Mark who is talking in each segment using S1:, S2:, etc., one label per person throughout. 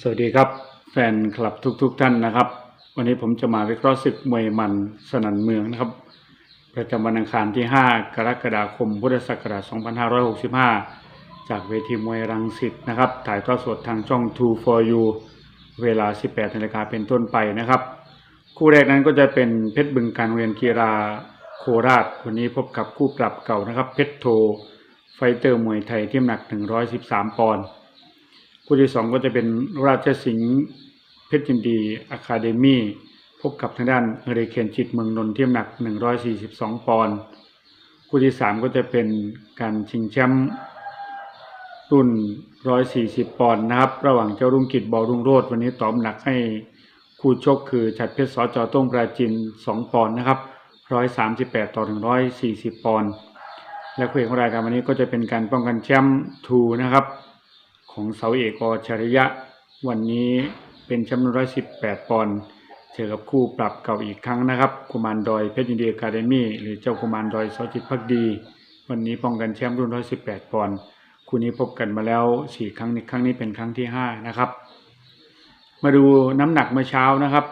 S1: สวัสดีครับ แฟนคลับทุกๆทท่านนะครับ วันนี้ผมจะมาวิเคราะห์ศึกมวยมันสนันเมืองนะครับ ประจำวันอังคารที่ 5 กรกฎาคม พุทธศักราช 2565 จากเวทีมวยรังสิตนะครับ ถ่ายทอดสดทางช่อง True for You เวลา 18นาฬิกาเป็นต้นไปนะครับ คู่แรกนั้นก็จะเป็นเพชรบึงการเรียนกีฬาโคราชวันนี้พบกับคู่ปรับเก่านะครับ เพชรโทไฟเตอร์มวยไทยที่น้ำหนัก 113 ปอนด์ คู่ที่สองก็จะเป็นราชสิงห์เพชรยินดีอะคาเดมี่พบกับทางด้านเฮเรเคนจิตเมืองนนท์ที่หนัก 142 ปอนด์คู่ที่สามก็จะเป็นการชิงแชมป์รุ่น 140 ปอนด์นะครับ ระหว่างเจ้ารุ่งกิจบอรุ่งโรดวันนี้ตอบหนักให้คู่ชกคือฉัดเพชรสจต้งปราจิน 2 ปอนด์นะครับ 138 ต่อ 140 ปอนด์และคู่เอกของรายการวันนี้ก็จะเป็นการป้องกันแชมป์ทูนะครับ ของเสาเอกอชริยะ วันนี้เป็นแชมป์ร้อยสิบแปดปอนด์เจอกับคู่ปรับเก่าอีกครั้งนะครับกุมารดอยเพชรยินดีอะคาเดมี่หรือเจ้ากุมารดอยสอจิตพักดี วันนี้ป้องกันแชมป์รุ่นร้อยสิบแปดปอนด์คู่นี้พบกันมาแล้วสี่ครั้งนี้ครั้งนี้เป็นครั้งที่ห้านะครับ มาดูน้ำหนักเมื่อเช้านะครับ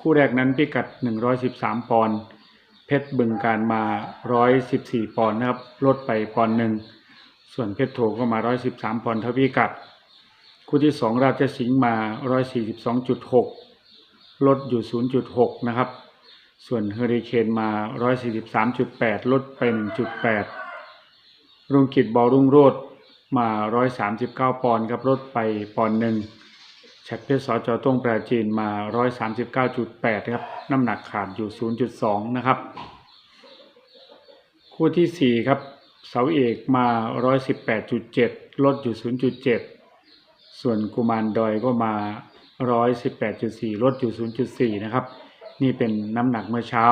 S1: คู่แรกนั้นพิกัดหนึ่งร้อยสิบสามปอนด์เพชรบึงการมาร้อยสิบสี่ปอนด์นะครับลดไปปอนด์หนึ่ง ส่วนเพชรโทก็มา113ปอนด์ท่าพิกัดคู่ที่2ราชสิงห์มา142.6ลดอยู่0.6นะครับ ส่วนเฮอริเคนมา143.8ลดไป1.8รุ่งกิจบอรุ่งโรดมา139ปอนด์ครับลดไปปอนด์หนึ่งฉัดเพชรสจต้งปราจีนมา139.8ครับ น้ำหนักขาดอยู่0.2นะครับ คู่ที่4ครับ เสาเอกมา 118.7 ลดอยู่ 0.7 ส่วนกุมารดอยก็มา 118.4 ลดอยู่ 0.4 นะครับ นี่เป็นน้ำหนักเมื่อเช้า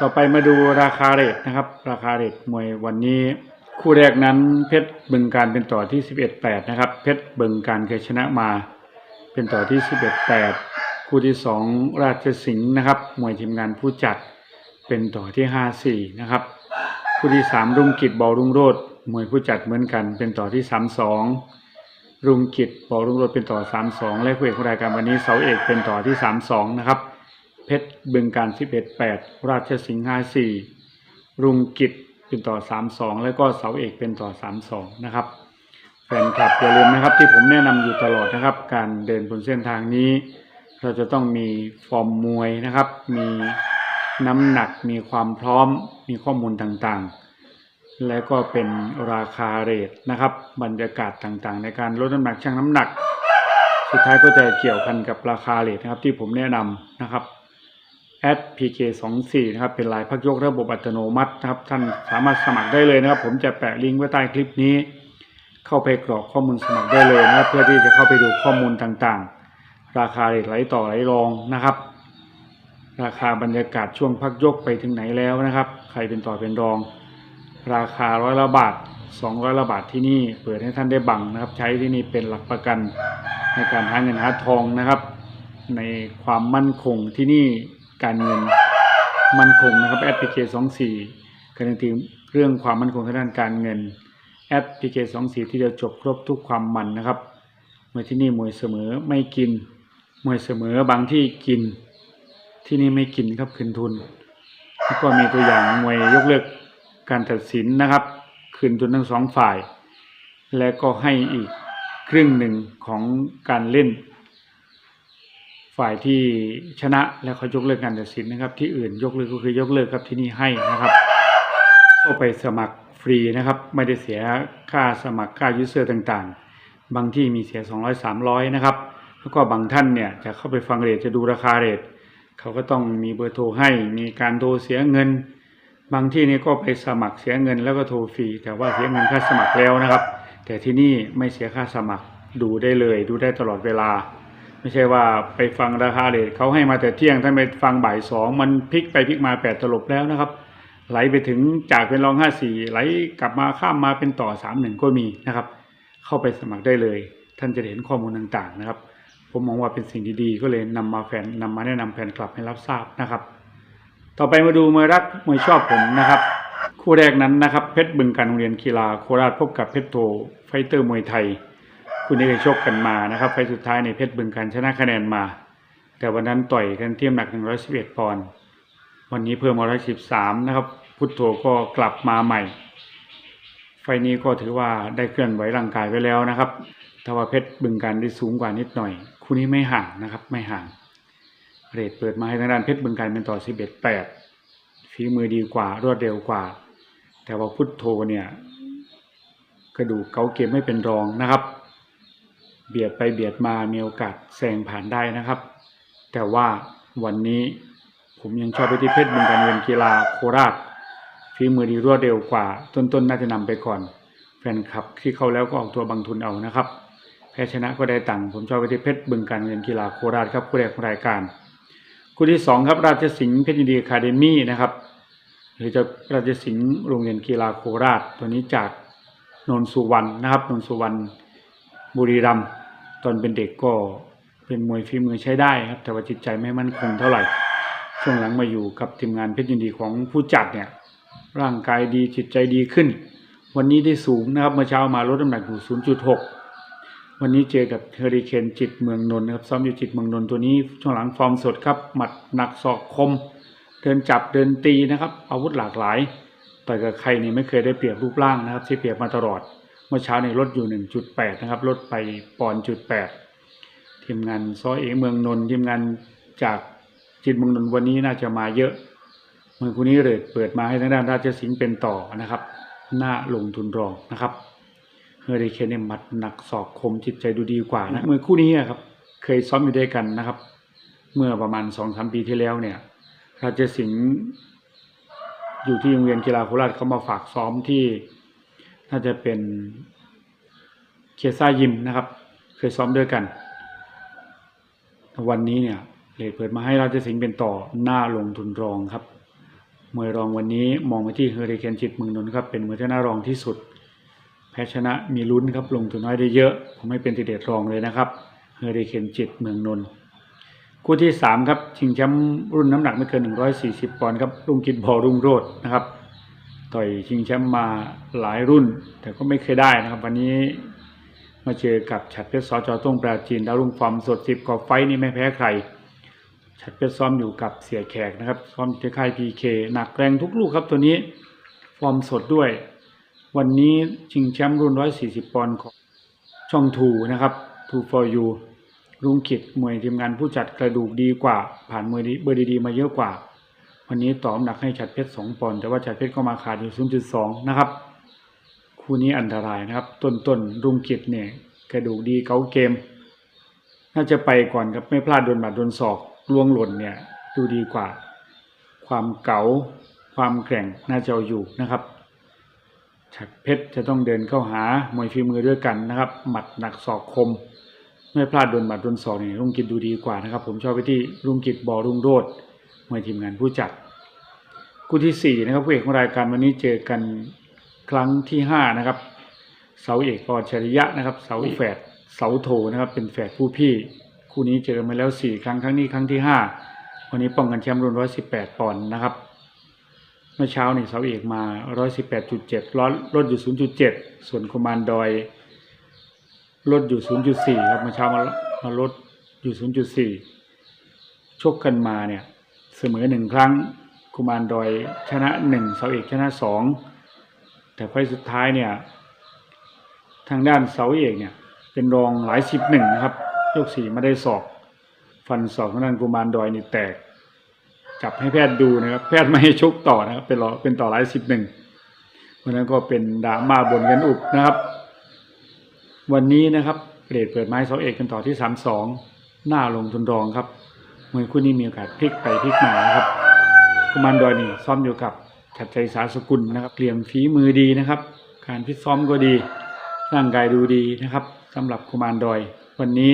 S1: ต่อไปมาดูราคาเรทนะครับ ราคาเรทมวยวันนี้ คู่แรกนั้นเพชรบึงการเป็นต่อที่ 11-8 นะครับ เพชรบึงการเคยชนะมา เป็นต่อที่ 11-8 คู่ที่ 2 ราชสิงห์นะครับ มวยทีมงานผู้จัดเป็นต่อที่ 5-4 นะครับ คู่ที่สามรุ่งกิจบอรุ่งโรดมวยผู้จัดเหมือนกัน เป็นต่อที่สามสองรุ่งกิจบอรุ่งโรดเป็นต่อสามสองและคู่เอกของรายการวันนี้เสาเอกเป็นต่อที่สามสองนะครับ เพชรบึงการสิบเอ็ดแปดราชสิงห์ห้าสี่รุ่งกิจเป็นต่อสามสองแล้วก็เสาเอกเป็นต่อสามสองนะครับแฟนคลับอย่าลืมนะครับที่ผมแนะนำอยู่ตลอดนะครับ การเดินบนเส้นทางนี้ เราจะต้องมีฟอร์มมวยนะครับ มี น้ำหนักมีความพร้อมมีข้อมูลต่างๆ และก็เป็นราคาเรทนะครับ บรรยากาศต่างๆ ในการลดน้ำหนักชั่งน้ำหนัก สุดท้ายก็จะเกี่ยวพันกับราคาเรทนะครับที่ผมแนะนำนะครับ pk 2 4นะครับเป็นลายพักยกระบบอัตโนมัตินะครับ ท่านสามารถสมัครได้เลยนะครับ ผมจะแปะลิงก์ไว้ใต้คลิปนี้ เข้าไปกรอกข้อมูลสมัครได้เลยนะครับ เพื่อที่จะเข้าไปดูข้อมูลต่างๆ ราคาเรทไหลต่อไหลรองนะครับ ราคาบรรยากาศช่วงพักยกไปถึงไหนแล้วนะครับ ใครเป็นต่อเป็นรอง ราคาร้อยละบาทสองร้อยละบาทที่นี่เปิดให้ท่านได้บังนะครับ ใช้ที่นี่เป็นหลักประกันในการหาเงินหาทองนะครับ ในความมั่นคงที่นี่การเงินมั่นคงนะครับแอปพลิเคชันสองสี่การันตีเรื่องความมั่นคงทางด้านการเงินแอปพลิเคชันสองสี่ที่จะจบครบทุกความมันนะครับมวยที่นี่มวยเสมอไม่กินมวยเสมอบางที่กิน ที่นี่ไม่กินครับคืนทุน แล้วก็มีตัวอย่างมวยยกเลิกการตัดสินนะครับ คืนทุนทั้งสองฝ่าย และก็ให้อีกครึ่งหนึ่งของการเล่น ฝ่ายที่ชนะแล้วเขายกเลิกการตัดสินนะครับ ที่อื่นยกเลิกก็คือยกเลิกครับที่นี่ให้นะครับก็ไปสมัครฟรีนะครับ ไม่ได้เสียค่าสมัครค่ายูเซอร์ต่างๆ บางที่มีเสีย 200 300 นะครับ แล้วก็บางท่านเนี่ยจะเข้าไปฟังเรทจะดูราคาเรท เขาก็ต้องมีเบอร์โทรให้ มีการโทรเสียเงิน บางที่นี่ก็ไปสมัครเสียเงินแล้วก็โทรฟรี แต่ว่าเสียเงินค่าสมัครแล้วนะครับ แต่ที่นี่ไม่เสียค่าสมัคร ดูได้เลย ดูได้ตลอดเวลา ไม่ใช่ว่าไปฟังราคาเรทเขาให้มาแต่เที่ยงท่านไปฟังบ่ายสองมันพลิกไปพลิกมาแปดตลบแล้วนะครับ ไหลไปถึงจากเป็นรองห้าสี่ไหลกลับมาข้ามมาเป็นต่อสามหนึ่งก็มีนะครับ เข้าไปสมัครได้เลย ท่านจะเห็นข้อมูลต่างๆนะครับ ผมมองว่าเป็นสิ่งดีๆ ก็เลยนำมาแฟนนำมาแนะนำแฟนคลับให้รับทราบนะครับ ต่อไปมาดูมวยรักมวยชอบผมนะครับ คู่แรกนั้นนะครับ เพชรบึงการโรงเรียนกีฬาโคราชพบกับเพชรโทไฟเตอร์มวยไทยคู่นี้เคยชกกันมานะครับ ไฟสุดท้ายในเพชรบึงการชนะคะแนนมา แต่วันนั้นต่อยกันเทียมหนัก 111ปอนด์วันนี้เพิ่มมา113นะครับ พุทโธก็กลับมาใหม่ ไฟนี้ก็ถือว่าได้เคลื่อนไหวร่างกายไว้แล้วนะครับถ้าว่าเพชรบึงการได้สูงกว่านิดหน่อย คู่นี้ไม่ห่างนะครับ ไม่ห่าง เรทเปิดมาให้ทางด้านเพชรบึงการเป็นต่อ 11-8ฝีมือดีกว่ารวดเร็วกว่า แต่ว่าพุทโธเนี่ยกระดูกเกาเกมไม่เป็นรองนะครับ เบียดไปเบียดมามีโอกาสแซงผ่านได้นะครับ แต่ว่าวันนี้ผมยังชอบไปที่เพชรบึงการเรียนกีฬาโคราชฝีมือดีรวดเร็วกว่า ต้นๆน่าจะนำไปก่อน แฟนคลับที่เข้าแล้วก็ออกตัวบางทุนเอานะครับ พ้ชนะก็ได้ตังค์ผมชอบไปที่เพชรบึงการเรียนกีฬาโคราชครับคู่แรกของรายการคู่ที่สองครับราชสิงห์เพชรยินดีคาเดมี่นะครับหรือจะราชสิงห์โรงเรียนกีฬาโคราช ตัวนี้จากนนทสุวรรณนะครับนนทสุวรรณบุรีรัมย์ตอนเป็นเด็กก็เป็นมวยฝีมือใช้ได้ครับ แต่ว่าจิตใจไม่มั่นคงเท่าไหร่ ช่วงหลังมาอยู่กับทีมงานเพชรยินดีของผู้จัดเนี่ยร่างกายดีจิตใจดีขึ้น วันนี้ได้สูงนะครับเมื่อเช้ามาลดน้ำหนักอยู่ 0.6 วันนี้เจอกับเฮอริเคนจิตเมืองนนท์นะครับซ้อมอยู่จิตเมืองนนท์ตัวนี้ช่วงหลังฟอร์มสดครับหมัดหนักศอกคม เดินจับเดินตีนะครับ อาวุธหลากหลายต่อยกับใครนี่ไม่เคยได้เปรียบรูปร่างนะครับที่เปรียบมาตลอด เมื่อเช้านี่ลดอยู่ 1.8 นะครับลดไปปอนจุด8ทีมงานซอเอเมืองนนท์ทีมงานจากจิตเมืองนนท์วันนี้น่าจะมาเยอะเมื่อคู่นี้เลยเปิดมาให้ทางด้านราชสิงห์เป็นต่อนะครับ หน้าลงทุนรองนะครับ เฮอริเคนเนี่ยหมัดหนักศอกคมจิตใจดูดีกว่านะเมื่อคู่นี้อะครับ เคยซ้อมอยู่ด้วยกันนะครับ เมื่อประมาณสองสามปีที่แล้วเนี่ยราชสิงห์อยู่ที่โรงเรียนกีฬาโคราชเขามาฝากซ้อมที่ น่าจะเป็นเคซ่ายิมนะครับ เคยซ้อมด้วยกัน วันนี้เนี่ยเลทเปิดมาให้ราชสิงห์เป็นต่อหน้าลงทุนรองครับมวยรองวันนี้มองไปที่เฮอริเคนจิตเมืองนนท์ครับเป็นมวยที่น่ารองที่สุด พ้ชนะมีลุ้นครับลงทุนน้อยได้เยอะผมไม่เป็นติเดตรองเลยนะครับเฮอริเคนจิตเมืองนนท์คู่ที่สามครับ ชิงแชมป์รุ่นน้ำหนักไม่เกิน 140 ปอนด์ครับรุ่งกิจบอรุ่งโรดนะครับ ต่อยชิงแชมป์มาหลายรุ่น แต่ก็ไม่เคยได้นะครับ วันนี้มาเจอกับฉัดเพชรสจต้งปราจีนดาวรุ่งฟอร์มสดสิบกว่าไฟนี่ไม่แพ้ใคร ฉัดเพชรซ้อมอยู่กับเสียแขกนะครับซ้อมที่ค่ายพีเคหนักแรงทุกลูกครับตัวนี้ ฟอร์มสดด้วย วันนี้ชิงแชมป์รุ่น 140 ปอนด์ของช่องทูนะครับ Two for you ลุงขิดมวยทีมงานผู้จัดกระดูกดีกว่า ผ่านมวยดีเบอร์ดีๆมาเยอะกว่า วันนี้ต่อน้ำหนักให้ฉัดเพชรสองปอนด์แต่ว่าฉัดเพชรก็มาขาดอยู่ 0.2 นะครับ คู่นี้อันตรายนะครับ ต้นต้นๆลุงขิดเนี่ยกระดูกดีเกาเกม น่าจะไปก่อนครับไม่พลาดโดนบาดโดนศอกลวงหล่นเนี่ยดูดีกว่า ความเก๋าความแกร่งน่าจะเอาอยู่นะครับ ฉัดเพชรจะต้องเดินเข้าหามวยฝีมือด้วยกันนะครับ หมัดหนักศอกคม ไม่พลาดโดนหมัดโดนศอกนี่ลุงกิจดูดีกว่านะครับ ผมชอบไปที่ลุงกิจบอรุ่งโรดมวยทีมงานผู้จัดคู่ที่สี่นะครับผู้เอกของรายการวันนี้เจอกันครั้งที่ห้านะครับ เสาเอกปอชริยะนะครับ เสาแฝดเสาโทนะครับ เป็นแฝดผู้พี่ คู่นี้เจอมาแล้วสี่ครั้งครั้งนี้ครั้งที่ห้าวันนี้ป้องกันแชมป์รุ่นร้อยสิบแปดปอนด์นะครับ เมื่อเช้านี่เสาเอกมา 118.7ลดลดอยู่ 0.7 ส่วนคอมานดอยลดอยู่ 0.4 ครับเมื่อเช้ามามาลดอยู่ 0.4 ชกกันมาเนี่ยเสมอหนึ่งครั้งกุมารดอยชนะหนึ่งเสาเอกชนะสองแต่ไฟสุดท้ายเนี่ยทางด้านเสาเอกเนี่ยเป็นรองหลายสิบหนึ่งนะครับ ยกสี่ไม่ได้ศอก ฟันศอกทางด้านกุมารดอยนี่แตก จับให้แพทย์ดูนะครับ แพทย์ไม่ให้ชกต่อนะครับ เป็นรอเป็นต่อหลายสิบหนึ่งวันนั้นก็เป็นดราม่าบนกันอุบนะครับ วันนี้นะครับเกรทเปิดไม้เสาเอกกันต่อที่สามสองหน้าลงทุนรองครับมวยคู่นี้มีโอกาสพลิกไปพลิกมานะครับกุมารดอยนี่ซ้อมอยู่กับชัดใจสาสกุลนะครับเตรียมฝีมือดีนะครับ การฟิซ้อมก็ดี ร่างกายดูดีนะครับสำหรับกุมารดอย วันนี้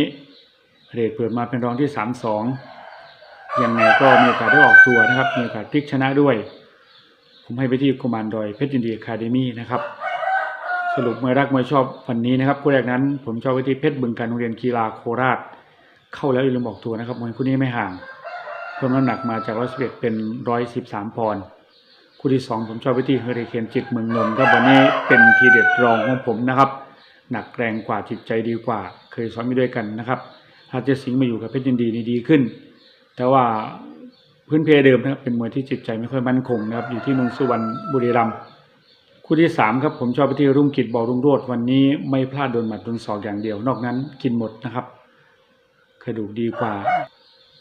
S1: เรทเปิดมาเป็นรองที่สามสอง ยังไงก็มีโอกาสได้ออกตัวนะครับ มีโอกาสพลิกชนะด้วย ผมให้ไปที่กุมารดอยเพชรยินดีคาเดมี่นะครับ สรุปมวยรักมวยชอบวันนี้นะครับคู่แรกนั้น ผมชอบไปที่เพชรบึงการโรงเรียนกีฬาโคราช เข้าแล้วอย่าลืมบอกตัวนะครับมวยคู่นี้ไม่ห่างเพิ่มน้ำหนักมาจาก111เป็น113ปอนด์คู่ที่2ผมชอบไปที่เฮอริเคนจิตเมืองนนท์ครับวันนี้เป็นทีเด็ดรองของผมนะครับ หนักแรงกว่าจิตใจดีกว่า เคยซ้อมมาด้วยกันนะครับหากจะสิงห์มาอยู่กับเพชรยินดีนี่ดีขึ้น แต่ว่าพื้นเพเดิมนะครับเป็นมวยที่จิตใจไม่ค่อยมั่นคงนะครับ อยู่ที่นงสุวรรณบุรีรัมย์คู่ที่สามครับผมชอบไปที่รุ่งกิจบอรุ่งโรดวันนี้ไม่พลาดโดนหมัดโดนศอกอย่างเดียว นอกนั้นกินหมดนะครับกระดูกดีกว่า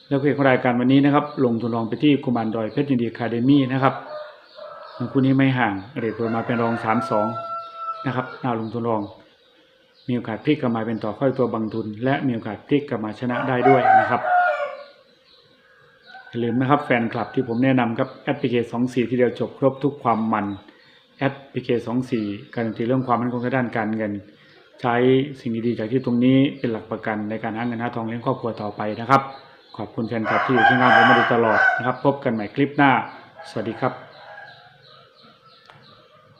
S1: แล้วเพจของรายการวันนี้นะครับ ลงทุนลองไปที่กุมารดอยเพชรยินดีคาเดมี่นะครับคู่นี้ไม่ห่างเรทเปิดมาเป็นรองสามสองนะครับน่าลงทุนลอง มีโอกาสพลิกกลับมาเป็นต่อค่อยตัวบางทุน และมีโอกาสพลิกกลับมาชนะได้ด้วยนะครับ อย่าลืมนะครับแฟนคลับที่ผมแนะนำครับแอปพลิเคสองสี่ที่เดียวจบครบทุกความมันแอปพลิเคสองสี่การันตีเรื่องความมั่นคงทางด้านการเงิน ใช้สิ่งดีๆจากที่ตรงนี้เป็นหลักประกันในการหาเงินหาทองเลี้ยงครอบครัวต่อไปนะครับ ขอบคุณแฟนคลับที่อยู่ที่งานผมมาโดยตลอดนะครับ พบกันใหม่คลิปหน้า สวัสดีครับ